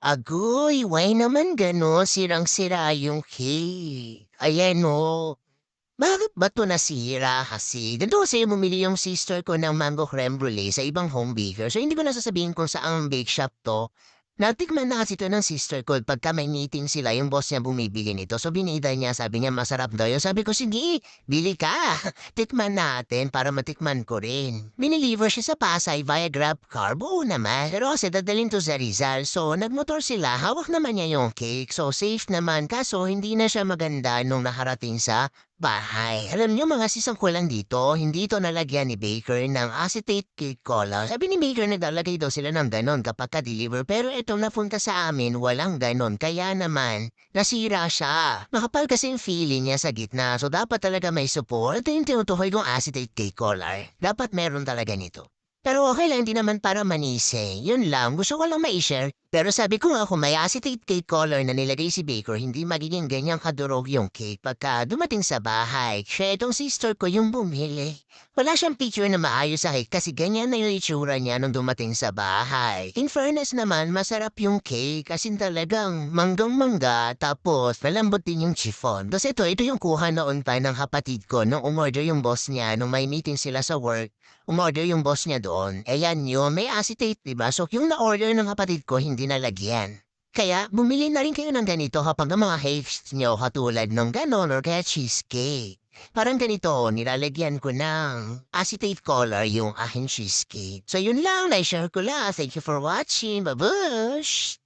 Agoy, why naman gano'n sirang-sira yung cake? Ayan o. Bakit ba 'to nasira kasi? Ganito kasi bumili yung sister ko ng mango creme brulee sa ibang home baker. So, hindi ko na sasabihin kung saang bake shop 'to. Natikman na kasi 'to ng sister ko pagka may meeting sila, yung boss niya bumibili nito. So, binida niya, sabi niya masarap daw yun. Sabi ko, sige, bili ka. Tikman natin para matikman ko rin. Biniliver siya sa Pasay via Grab car. Buo naman. Pero kasi dadalhin to sa Rizal. So, nagmotor sila. Hawak naman niya yung cake. So, safe naman. Kaso, hindi na siya maganda nung nakarating sa bahay. Alam niyo mga sisang ko lang dito, hindi ito nalagyan ni Baker ng acetate cake color. Sabi ni Baker naglalagay daw sila ng ganon kapag ka-deliver pero itong napunta sa amin walang ganon kaya naman nasira siya. Makapal kasi yung feeling niya sa gitna so dapat talaga may support. Ito yung tinutukoy kong acetate cake color. Dapat meron talaga nito. Pero okay lang, hindi naman para manise. Yun lang, gusto ko lang ma-share. Pero sabi ko nga kung may acetate cake color na nilagay si Baker, hindi magiging ganyang kadurog yung cake pagka dumating sa bahay. Siya itong sister ko yung bumili. Wala siyang picture na maayos cake kasi ganyan na yung itsura niya nung dumating sa bahay. In fairness naman, masarap yung cake kasi talagang manggang-mangga tapos malambot din yung chiffon. Tapos ito, ito yung kuha noon pa ng kapatid ko nung umorder yung boss niya nung may meeting sila sa work. Umorder yung boss niya doon. Ayan yun, may acetate, diba? So, yung na-order ng kapatid ko, hindi nalagyan. Kaya, bumili na rin kayo ng ganito kapag ang mga hates nyo katulad ng ganon or kaya cheesecake. Parang ganito, nilalagyan ko ng acetate color yung aking cheesecake. So, yun lang, na-share ko lang. Thank you for watching. Babush!